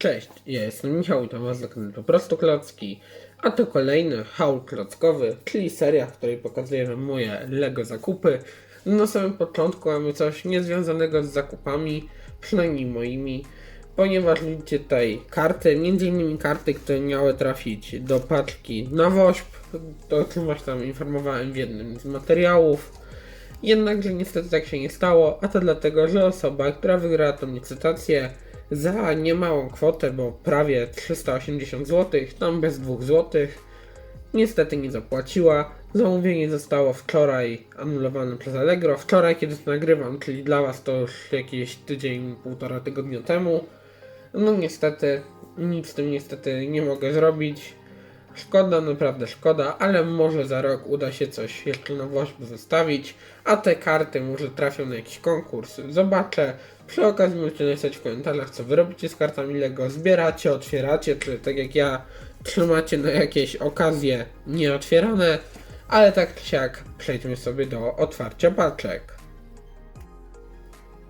Cześć, ja jestem Michał i to was Po prostu Klocki, a to kolejny haul klockowy, czyli seria, w której pokazuję wam moje LEGO zakupy. Na samym początku mamy coś niezwiązanego z zakupami, przynajmniej moimi, ponieważ widzicie tutaj karty, innymi karty, które miały trafić do paczki na WOŚP, to o czym was tam informowałem w jednym z materiałów. Jednakże niestety tak się nie stało, a to dlatego, że osoba, która wygrała tą licytację za niemałą kwotę, bo prawie 380 zł, tam bez 2 zł, niestety nie zapłaciła. Zamówienie zostało wczoraj anulowane przez Allegro. Wczoraj, kiedy to nagrywam, czyli dla Was to już jakieś tydzień, półtora tygodnia temu. No niestety, nic z tym niestety nie mogę zrobić. Szkoda, naprawdę szkoda, ale może za rok uda się coś jeszcze na WOŚP zostawić, a te karty może trafią na jakiś konkurs. Zobaczę. Przy okazji możecie napisać w komentarzach, co wy robicie z kartami LEGO. Zbieracie, otwieracie, czy tak jak ja trzymacie na jakieś okazje nieotwierane, ale tak czy siak przejdźmy sobie do otwarcia paczek.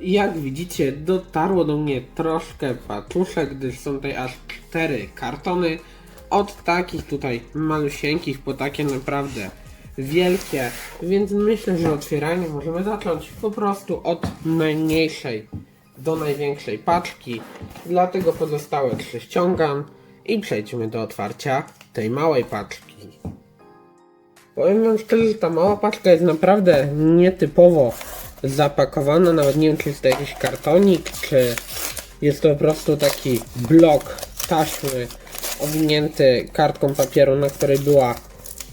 Jak widzicie, dotarło do mnie troszkę paczuszek, gdyż są tutaj aż cztery kartony. Od takich tutaj malusieńkich po takie naprawdę wielkie, więc myślę, że otwieranie możemy zacząć po prostu od najmniejszej do największej paczki. Dlatego pozostałe trzy ściągam i przejdźmy do otwarcia tej małej paczki. Powiem wam szczerze, że ta mała paczka jest naprawdę nietypowo zapakowana. Nawet nie wiem, czy jest to jakiś kartonik, czy jest to po prostu taki blok taśmy owinięty kartką papieru, na której była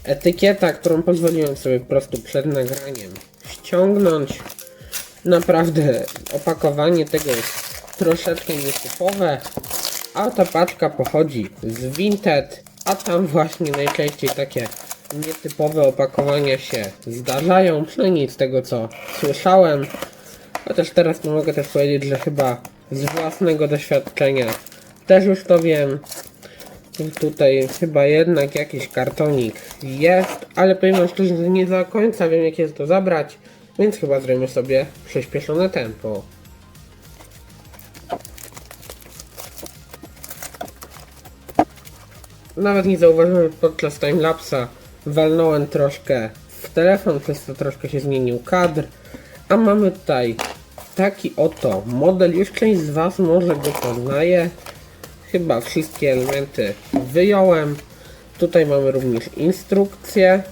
etykieta, którą pozwoliłem sobie po prostu przed nagraniem ściągnąć. Naprawdę opakowanie tego jest troszeczkę nietypowe, a ta paczka pochodzi z Vinted, a tam właśnie najczęściej takie nietypowe opakowania się zdarzają, przynajmniej z tego co słyszałem. Chociaż teraz mogę też powiedzieć, że chyba z własnego doświadczenia też już to wiem. Tutaj chyba jednak jakiś kartonik jest, ale powiem szczerze, że nie do końca wiem jak jest to zabrać, więc chyba zrobimy sobie przyspieszone tempo. Nawet nie zauważyłem podczas timelapsa walnąłem troszkę w telefon, przez to troszkę się zmienił kadr. A mamy tutaj taki oto model, już część z Was może go poznaje. Chyba wszystkie elementy wyjąłem. Tutaj mamy również instrukcję.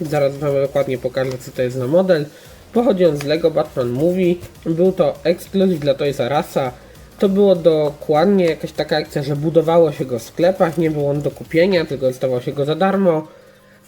Zaraz Wam dokładnie pokażę co to jest za model. Pochodzi on z Lego Batman Movie. Był to ekskluzyw dla Toys R. To było dokładnie jakaś taka akcja, że budowało się go w sklepach, nie było on do kupienia, tylko dostawało się go za darmo.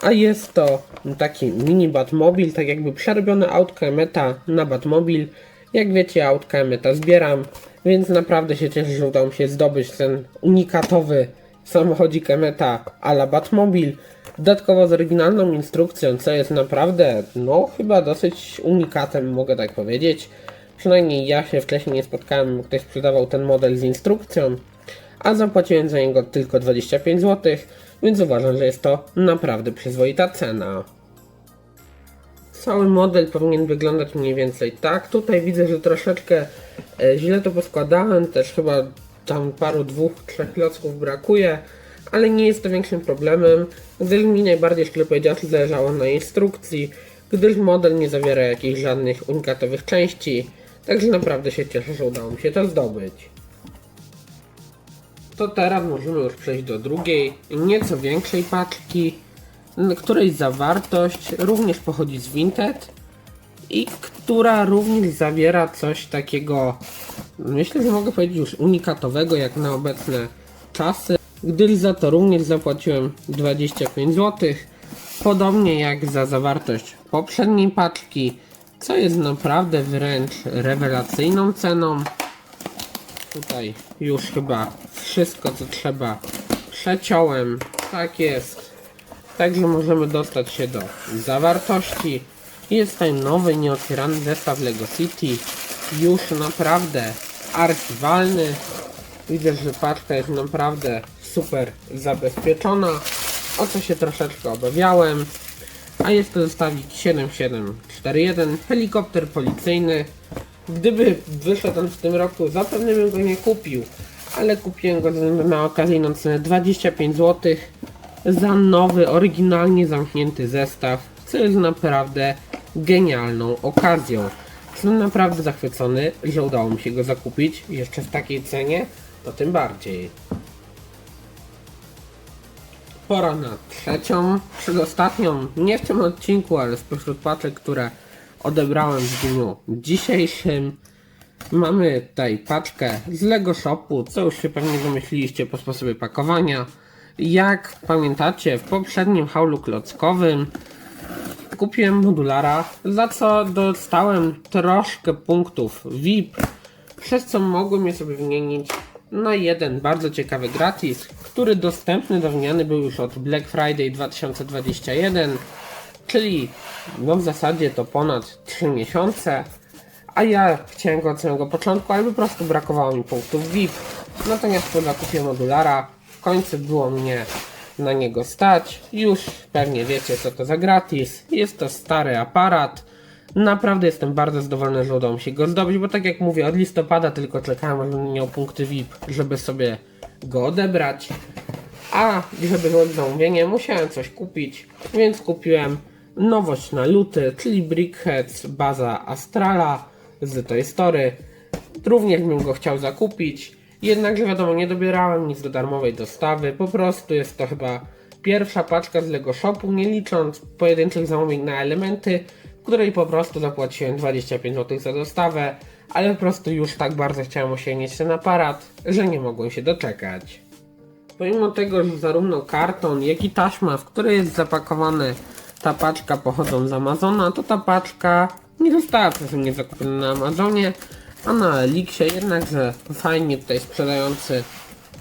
A jest to taki mini Batmobil, tak jakby przerobione autko Emeta na Batmobil. Jak wiecie, autka Emeta zbieram, więc naprawdę się cieszę, że udało mi się zdobyć ten unikatowy samochodzik Emeta a la Batmobil. Dodatkowo z oryginalną instrukcją, co jest naprawdę, no chyba dosyć unikatem, mogę tak powiedzieć. Przynajmniej ja się wcześniej nie spotkałem, ktoś sprzedawał ten model z instrukcją, a zapłaciłem za niego tylko 25 zł, więc uważam, że jest to naprawdę przyzwoita cena. Cały model powinien wyglądać mniej więcej tak. Tutaj widzę, że troszeczkę e, źle to poskładałem, też chyba tam paru, dwóch, trzech klocków brakuje, ale nie jest to większym problemem, gdyż mi najbardziej, szczerze zależało na instrukcji, gdyż model nie zawiera jakichś żadnych unikatowych części, także naprawdę się cieszę, że udało mi się to zdobyć. To teraz możemy już przejść do drugiej, nieco większej paczki, której zawartość również pochodzi z Vinted i która również zawiera coś takiego, myślę, że mogę powiedzieć już unikatowego jak na obecne czasy, gdyż za to również zapłaciłem 25 zł, podobnie jak za zawartość poprzedniej paczki, co jest naprawdę wręcz rewelacyjną ceną. Tutaj już chyba wszystko co trzeba przeciąłem. Tak jest. Także możemy dostać się do zawartości. Jest tutaj nowy, nieotwierany zestaw Lego City. Już naprawdę archiwalny. Widzę, że paczka jest naprawdę super zabezpieczona. O co się troszeczkę obawiałem. A jest to zestawik 7741, helikopter policyjny. Gdyby wyszedł on w tym roku, zapewne bym go nie kupił. ale kupiłem go na okazyjną cenę 25 zł za nowy, oryginalnie zamknięty zestaw, co jest naprawdę genialną okazją. Jestem naprawdę zachwycony, że udało mi się go zakupić jeszcze w takiej cenie, to tym bardziej. Pora na trzecią, przedostatnią, nie w tym odcinku, ale spośród paczek, które odebrałem w dniu dzisiejszym. Mamy tutaj paczkę z Lego Shopu, co już się pewnie domyśliliście po sposobie pakowania. Jak pamiętacie, w poprzednim haulu klockowym kupiłem modulara, za co dostałem troszkę punktów VIP, przez co mogłem je sobie wymienić na jeden bardzo ciekawy gratis, który dostępny do wymiany był już od Black Friday 2021, czyli no w zasadzie to ponad 3 miesiące, a ja chciałem go od samego początku, ale po prostu brakowało mi punktów VIP. Natomiast po zakupie modulara w końcu było mnie na niego stać. Już pewnie wiecie co to za gratis. Jest to stary aparat. Naprawdę jestem bardzo zadowolony, że udało mi się go zdobyć, bo tak jak mówię, od listopada tylko czekałem, aż miał punkty VIP, żeby sobie go odebrać. A żeby złożyć zamówienie, musiałem coś kupić, więc kupiłem nowość na luty, czyli Brickheads baza Astrala z Toy Story. Również bym go chciał zakupić, jednakże wiadomo, nie dobierałem nic do darmowej dostawy, po prostu jest to chyba pierwsza paczka z Lego Shopu, nie licząc pojedynczych zamówień na elementy, której po prostu zapłaciłem 25 zł za dostawę, ale po prostu już tak bardzo chciałem osiągnąć ten aparat, że nie mogłem się doczekać. Pomimo tego, że zarówno karton, jak i taśma, w której jest zapakowane ta paczka pochodzą z Amazona, to ta paczka nie została przeze mnie zakupiona na Amazonie, a na Elixie, jednakże fajnie tutaj sprzedający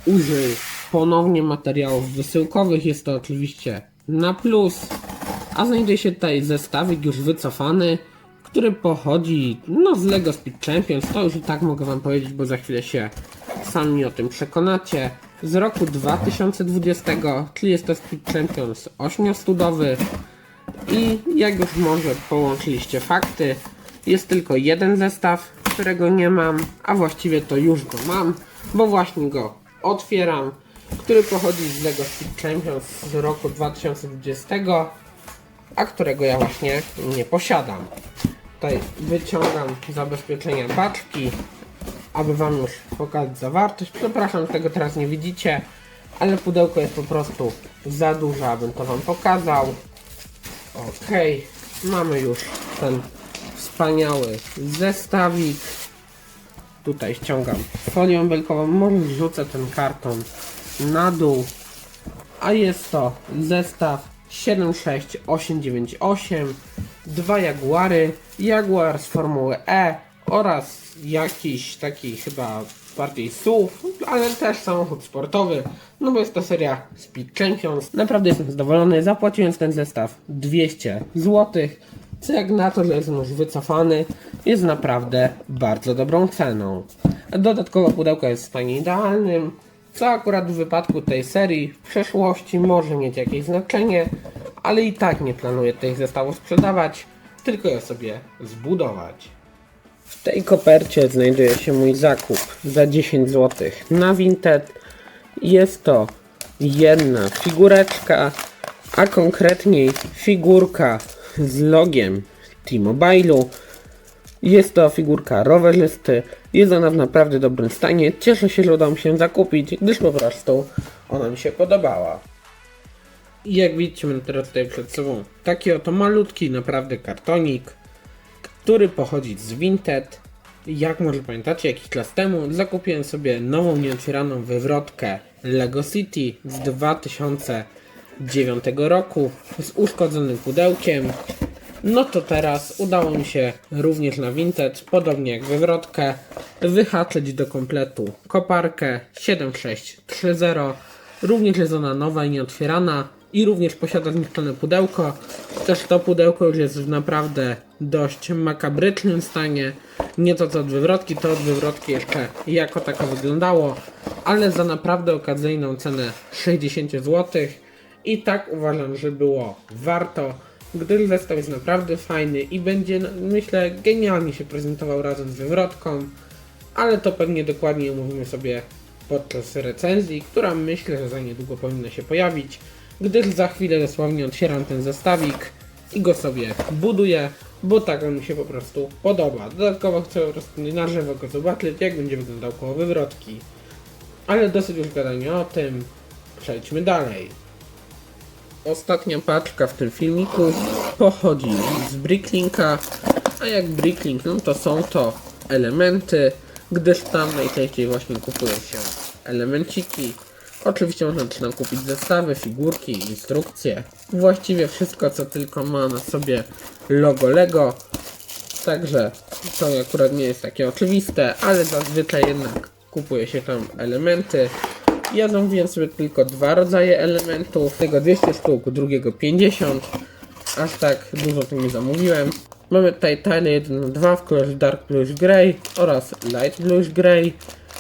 użył ponownie materiałów wysyłkowych, jest to oczywiście na plus, a znajduje się tutaj zestawik już wycofany, który pochodzi no, z LEGO Speed Champions, to już i tak mogę wam powiedzieć, bo za chwilę się sami o tym przekonacie. Z roku 2020, czyli jest to Speed Champions 8-studowy i jak już może połączyliście fakty, jest tylko jeden zestaw, którego nie mam, a właściwie to już go mam, bo właśnie go otwieram, który pochodzi z LEGO Speed Champions z roku 2020, a którego ja właśnie nie posiadam. Tutaj wyciągam zabezpieczenia paczki, aby Wam już pokazać zawartość. Przepraszam, tego teraz nie widzicie, ale pudełko jest po prostu za duże, abym to Wam pokazał. Ok, mamy już ten wspaniały zestawik. Tutaj ściągam folią belkową, może wrzucę ten karton na dół. A jest to zestaw 76898, dwa Jaguary, Jaguar z Formuły E oraz jakiś taki chyba bardziej SUV, ale też samochód sportowy, no bo jest to seria Speed Champions. Naprawdę jestem zadowolony, zapłaciłem za ten zestaw 200 zł, co jak na to, że jest już wycofany, jest naprawdę bardzo dobrą ceną. Dodatkowo pudełko jest w stanie idealnym, co akurat w wypadku tej serii w przeszłości może mieć jakieś znaczenie, ale i tak nie planuję tych zestawów sprzedawać, tylko je sobie zbudować. W tej kopercie znajduje się mój zakup za 10 zł na Vinted. Jest to jedna figureczka, a konkretniej figurka z logiem T-Mobile'u. Jest to figurka rowerzysty, jest ona w naprawdę dobrym stanie. Cieszę się, że udało mi się zakupić, gdyż po prostu ona mi się podobała. I jak widzicie, mam teraz tutaj przed sobą taki oto malutki, naprawdę kartonik, który pochodzi z Vinted. Jak może pamiętacie, jakiś czas temu zakupiłem sobie nową, nieotwieraną wywrotkę Lego City z 2009 roku z uszkodzonym pudełkiem. No to teraz udało mi się również na Vinted, podobnie jak wywrotkę, wyhaczyć do kompletu koparkę 7630. Również jest ona nowa i nieotwierana i również posiada zniszczone pudełko. Też to pudełko już jest w naprawdę dość makabrycznym stanie. Nie to co od wywrotki, to od wywrotki jeszcze jako tako wyglądało, ale za naprawdę okazyjną cenę 60 zł. I tak uważam, że było warto, gdyż zestaw jest naprawdę fajny i będzie, no, myślę, genialnie się prezentował razem z wywrotką, ale to pewnie dokładnie omówimy sobie podczas recenzji, która myślę, że za niedługo powinna się pojawić, gdyż za chwilę dosłownie otwieram ten zestawik i go sobie buduję, bo tak on mi się po prostu podoba. Dodatkowo chcę po prostu na żywo go zobaczyć, jak będzie wyglądał koło wywrotki. Ale dosyć już gadania o tym, przejdźmy dalej. Ostatnia paczka w tym filmiku pochodzi z Bricklinka, a jak Bricklink, no to są to elementy, gdyż tam najczęściej właśnie kupuje się elemenciki. Oczywiście można też tam kupić zestawy, figurki, instrukcje, właściwie wszystko co tylko ma na sobie logo Lego. Także to akurat nie jest takie oczywiste, ale zazwyczaj jednak kupuje się tam elementy. Ja zamówiłem sobie tylko dwa rodzaje elementów, tego 200 sztuk, drugiego 50. Aż tak dużo tu nie zamówiłem. Mamy tutaj tile 1 na 2 w kolorze Dark Bluish Grey oraz Light Bluish Grey.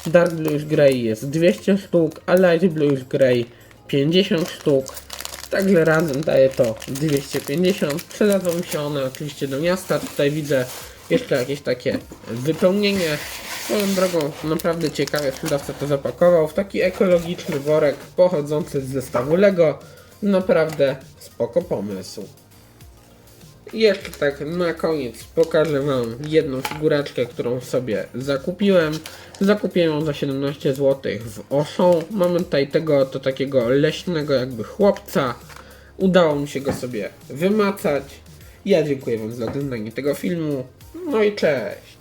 Dark Bluish Grey jest 200 sztuk, a Light Bluish Grey 50 sztuk. Także razem daje to 250. Przydadzą mi się one oczywiście do miasta. Tutaj widzę jeszcze jakieś takie wypełnienie. Swoją drogą naprawdę ciekawie sprzedawca to zapakował w taki ekologiczny worek pochodzący z zestawu Lego. Naprawdę spoko pomysł. I Jeszcze tak na koniec pokażę Wam jedną figureczkę, którą sobie zakupiłem. Zakupiłem ją za 17 zł w Auchan. Mamy tutaj tego to takiego leśnego jakby chłopca. Udało mi się go sobie wymacać. Ja dziękuję Wam za oglądanie tego filmu. No i cześć!